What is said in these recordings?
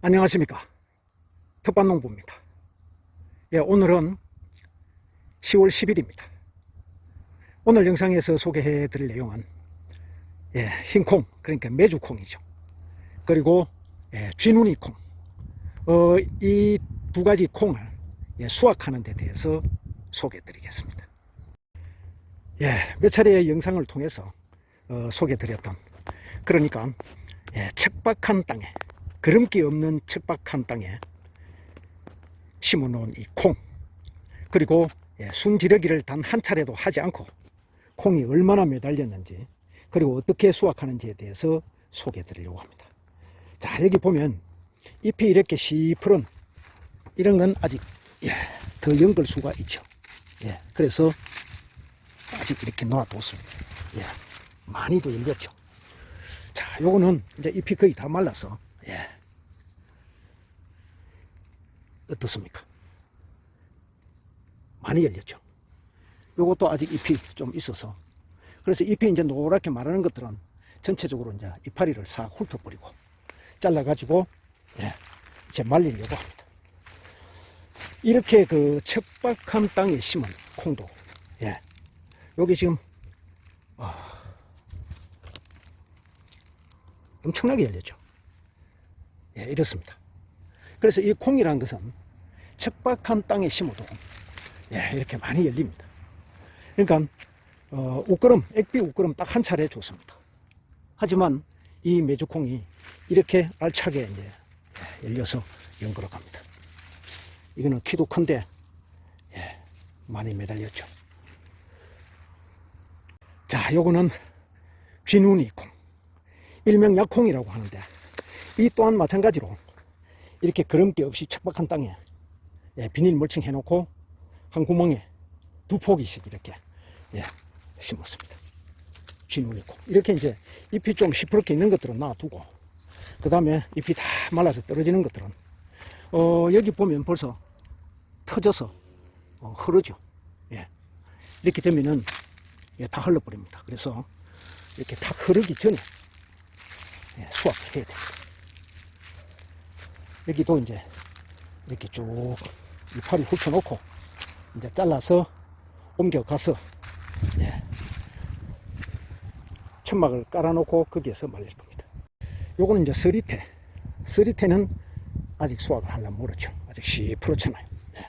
안녕하십니까. 텃밭농부입니다. 예, 오늘은 10월 10일입니다. 오늘 영상에서 소개해 드릴 내용은 예, 흰콩, 그러니까 메주콩이죠. 그리고 예, 쥐눈이 콩. 어, 이 두 가지 콩을 예, 수확하는 데 대해서 소개해 드리겠습니다. 예, 몇 차례의 영상을 통해서 어, 소개해 드렸던 그러니까 예, 척박한 땅에 그름기 없는 척박한 땅에 심어놓은 이 콩, 그리고 예, 순지르기를 단 한 차례도 하지 않고 콩이 얼마나 매달렸는지, 그리고 어떻게 수확하는지에 대해서 소개해 드리려고 합니다. 자, 여기 보면 잎이 이렇게 시푸른 이런 건 아직 예, 더 연걸 수가 있죠. 예, 그래서 아직 이렇게 놓아뒀습니다. 예, 많이도 열렸죠. 자, 요거는 이제 잎이 거의 다 말라서 예. 어떻습니까? 많이 열렸죠. 요것도 아직 잎이 좀 있어서 그래서 잎이 이제 노랗게 마르는 것들은 전체적으로 이제 이파리를 싹 훑어버리고 잘라가지고 예, 이제 말리려고 합니다. 이렇게 그 척박한 땅에 심은 콩도 예, 여기 지금 아, 엄청나게 열렸죠. 예, 이렇습니다. 그래서 이 콩이라는 것은 척박한 땅에 심어도 예, 이렇게 많이 열립니다. 그러니까 어, 옷걸음, 액비 옷걸음 딱 한 차례 줬습니다. 하지만 이 메주콩이 이렇게 알차게 이제 예, 열려서 연거로 갑니다. 이거는 키도 큰데 예, 많이 매달렸죠. 자, 요거는 쥐눈이 콩, 일명 약콩이라고 하는데 이 또한 마찬가지로 이렇게 그름기 없이 척박한 땅에 예, 비닐 멀칭 해놓고 한 구멍에 두 포기씩 이렇게 예, 심었습니다. 쥐누리콩 이렇게 이제 잎이 좀 시퍼렇게 있는 것들은 놔두고 그 다음에 잎이 다 말라서 떨어지는 것들은 어, 여기 보면 벌써 터져서 어, 흐르죠. 예. 이렇게 되면은 예, 다 흘러버립니다. 그래서 이렇게 다 흐르기 전에 예, 수확을 해야 됩니다. 여기도 이제 이렇게 쭉 이파리 훑어놓고 이제 잘라서 옮겨가서 예, 천막을 깔아놓고 거기에서 말릴 겁니다. 요거는 이제 서리태. 서리태는 아직 수확을 하려면 모르죠. 아직 시퍼렇잖아요. 예.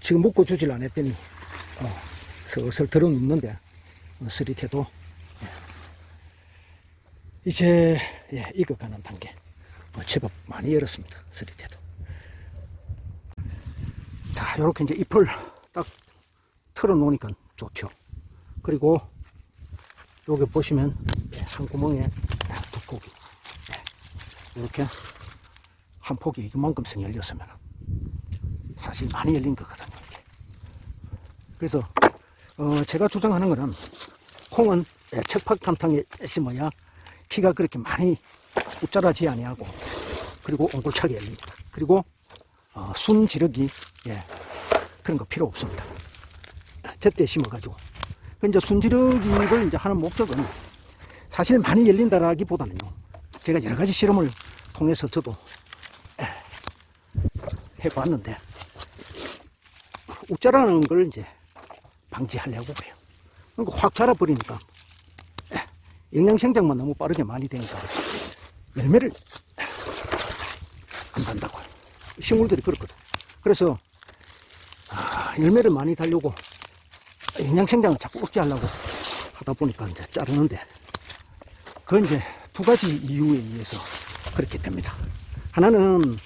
지금 묶고 주질 않았더니 어, 슬슬 들어눕는데 어, 서리태도 예. 이제 예, 익어가는 단계. 어, 제법 많이 열었습니다. 서리태도. 자, 이렇게 이제 잎을 딱 털어 놓으니까 좋죠. 그리고 여기 보시면 예, 한 구멍에 두 포기 이렇게 한 포기 이만큼씩 열렸으면 사실 많이 열린 거거든요. 그래서 어, 제가 주장하는 거는 콩은 예, 척박탄탕에 심어야 키가 그렇게 많이 웃자라지 아니하고 그리고 옹골차게 열립니다. 그리고 어, 순 지르기 예, 그런 거 필요 없습니다. 제때 심어가지고 그 이제 순지르기를 이제 하는 목적은 사실 많이 열린다라기보다는요. 제가 여러 가지 실험을 통해서 저도 에, 해봤는데 웃자라는 걸 이제 방지하려고 해요. 그러니까 확 자라버리니까 에, 영양 생장만 너무 빠르게 많이 되니까 열매를 안 단다고요. 식물들이 그렇거든. 그래서 아, 열매를 많이 달려고 영양 생장을 자꾸 억제하려고 하다 보니까 이제 자르는데 그건 이제 두 가지 이유에 의해서 그렇게 됩니다. 하나는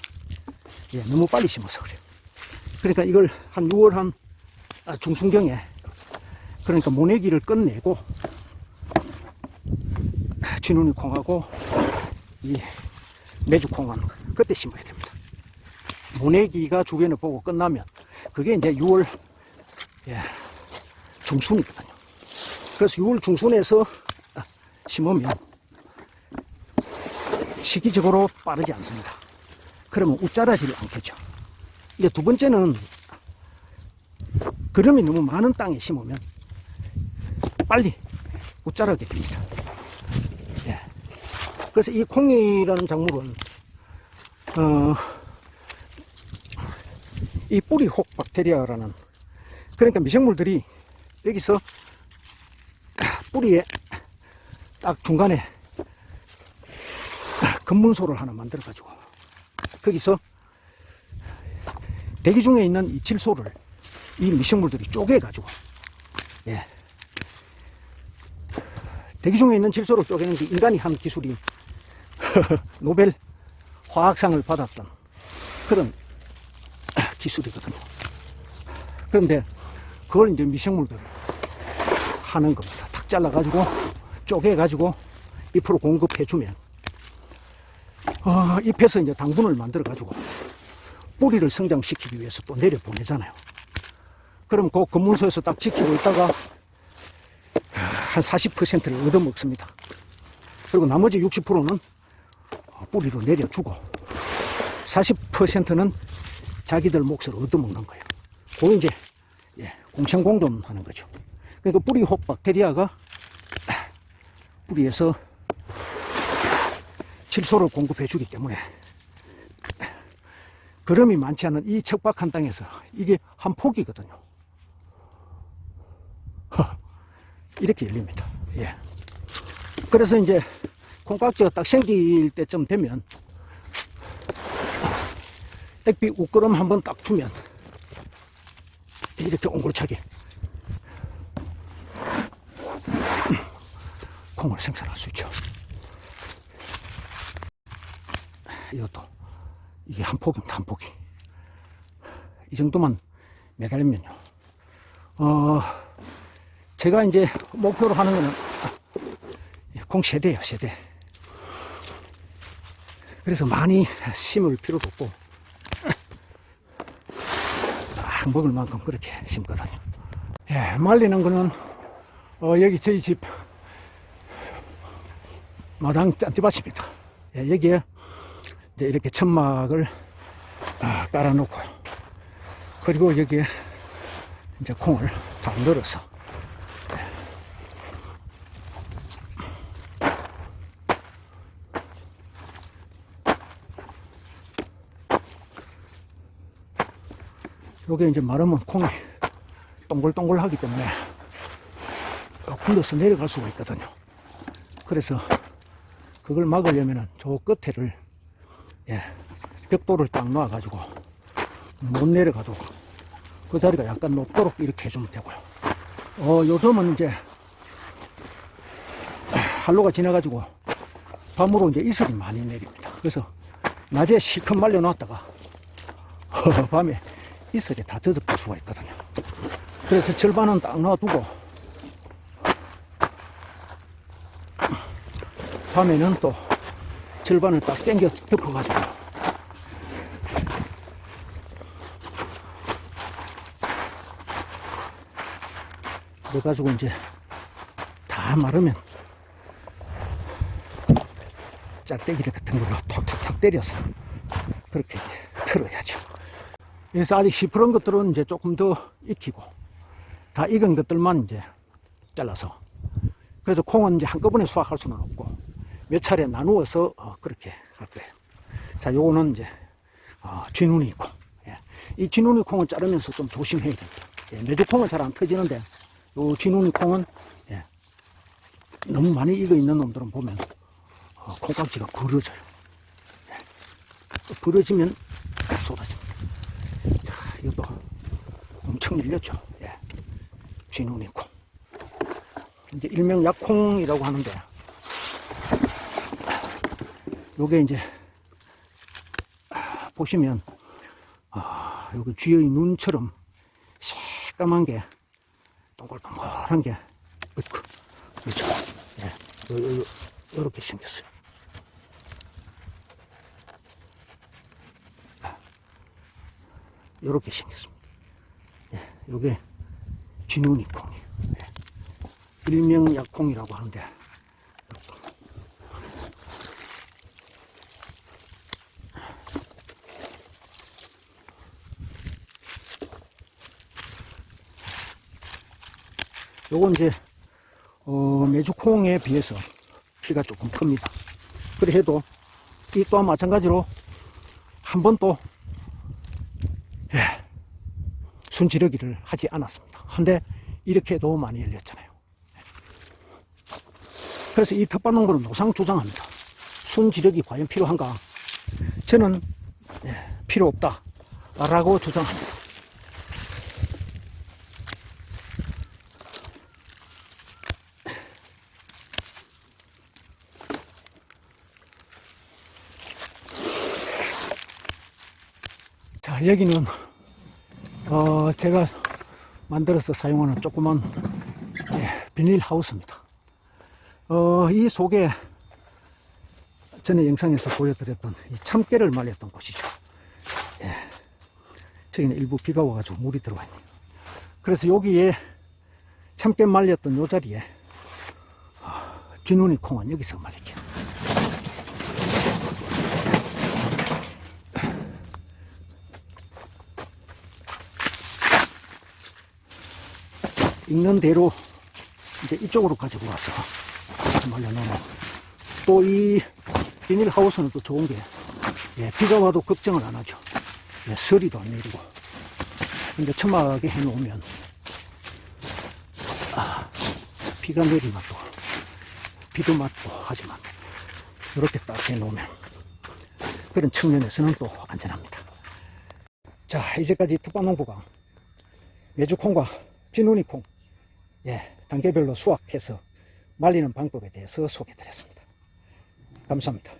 예, 너무 빨리 심어서 그래요. 그러니까 이걸 한 6월 한 아, 중순경에 그러니까 모내기를 끝내고 쥐눈이 콩하고 이 메주콩은 그때 심어야 됩니다. 모내기가 주변을 보고 끝나면 그게 이제 6월 예, 중순이거든요. 그래서 6월 중순에서 심으면 시기적으로 빠르지 않습니다. 그러면 웃자라지를 않겠죠. 이제 두 번째는 그름이 너무 많은 땅에 심으면 빨리 웃자라게 됩니다. 예. 그래서 이 콩이라는 작물은 어, 이 뿌리 혹 박테리아라는 그러니까 미생물들이 여기서 뿌리에 딱 중간에 근문소를 하나 만들어 가지고 거기서 대기 중에 있는 이 질소를 이 미생물들이 쪼개 가지고 예. 대기 중에 있는 질소를 쪼개는 게 인간이 한 기술이 노벨 화학상을 받았던 그런 기술이거든요. 그런데 그걸 이제 미생물들이 하는 겁니다. 탁 잘라가지고 쪼개가지고 잎으로 공급해주면 어, 잎에서 이제 당분을 만들어가지고 뿌리를 성장시키기 위해서 또 내려보내잖아요. 그럼 그 검문소에서 딱 지키고 있다가 한 40%를 얻어먹습니다. 그리고 나머지 60%는 뿌리로 내려주고 40%는 자기들 몫을 얻어먹는 거예요. 그거 이제 예, 공생공존 하는 거죠. 그러니까 뿌리 혹 박테리아가 뿌리에서 질소를 공급해 주기 때문에 거름이 많지 않은 이 척박한 땅에서 이게 한 폭이거든요. 허, 이렇게 열립니다. 예. 그래서 이제 콩깍지가 딱 생길 때쯤 되면 액비 우끄럼 한번 딱 주면 이렇게 옹골차게 콩을 생산할 수 있죠. 이것도 이게 한 폭입니다. 한 폭이 이 정도만 매달리면요. 어 제가 이제 목표로 하는 거는 콩 세대예요. 세대. 그래서 많이 심을 필요도 없고 딱 먹을 만큼 그렇게 심거든요. 예, 말리는 거는 어, 여기 저희 집 마당 짠티밭입니다. 예, 여기에 이제 이렇게 천막을 아, 깔아놓고요. 그리고 여기에 이제 콩을 다 넣어서 요게 이제 마르면 콩이 동글동글 하기 때문에 굴러서 내려갈 수가 있거든요. 그래서 그걸 막으려면은 저 끝에를 예, 벽돌을 딱 놔가지고 못 내려가도록 그 자리가 약간 높도록 이렇게 해주면 되고요. 어, 요즘은 이제 한로가 지나가지고 밤으로 이제 이슬이 많이 내립니다. 그래서 낮에 실컷 말려놨다가 밤에 이슬에 다 젖어볼 수가 있거든요. 그래서 절반은 딱 놔두고 밤에는 또 절반을 딱 당겨 덮어가지고 그래가지고 이제 다 마르면 짝대기 같은 걸로 톡톡톡 때려서 그렇게 틀어야죠. 그래서 아직 시퍼런 것들은 이제 조금 더 익히고 다 익은 것들만 이제 잘라서 그래서 콩은 이제 한꺼번에 수확할 수는 없고 몇 차례 나누어서 어, 그렇게 할 거예요. 자, 요거는 이제 어, 쥐눈이 콩. 예. 이 쥐눈이 콩을 자르면서 좀 조심해야 됩니다. 예, 메주콩은 잘 안 터지는데 요 쥐눈이 콩은 예, 너무 많이 익어 있는 놈들은 보면 어, 콩깍지가 부러져요. 예. 부러지면 쏟아집니다. 자, 이것도 엄청 열렸죠. 예. 쥐눈이 콩. 이제 일명 약콩이라고 하는데 요게 이제 아, 보시면 아, 요게 쥐의 눈처럼 새까만 게 동글동글한 게 있고 그렇죠. 예. 요, 요, 요, 요렇게 생겼어요. 요렇게 생겼습니다. 예, 요게 콩이에요. 예. 일명 약콩이라고 하는데 요건 이제 어, 메주콩에 비해서 키가 조금 큽니다. 그래 해도 이 또한 마찬가지로 한 번도 예, 순지르기를 하지 않았습니다. 한데 이렇게도 많이 열렸잖아요. 그래서 이 텃밭농부는 노상 주장합니다. 순지르기 과연 필요한가? 저는 예, 필요 없다 라고 주장합니다. 자, 여기는, 어, 제가 만들어서 사용하는 조그만, 예, 비닐 하우스입니다. 어, 이 속에 전에 영상에서 보여드렸던 이 참깨를 말렸던 곳이죠. 예. 저기는 일부 비가 와가지고 물이 들어와 있네요. 그래서 여기에 참깨 말렸던 요 자리에, 아, 쥐눈이 콩은 여기서 말릴게요. 있는 대로 이제 이쪽으로 가지고 와서 말려놓으면 또이 비닐하우스는 또 좋은 게 예, 비가 와도 걱정을 안 하죠. 예, 서리도 안 내리고. 근데 첨하게 해놓으면 아, 비가 내리면 또 비도 맞고 하지만 이렇게 딱 해놓으면 그런 측면에서는 또 안전합니다. 자, 이제까지 특방농부가 메주콩과 쥐누니콩 예, 단계별로 수확해서 말리는 방법에 대해서 소개드렸습니다. 감사합니다.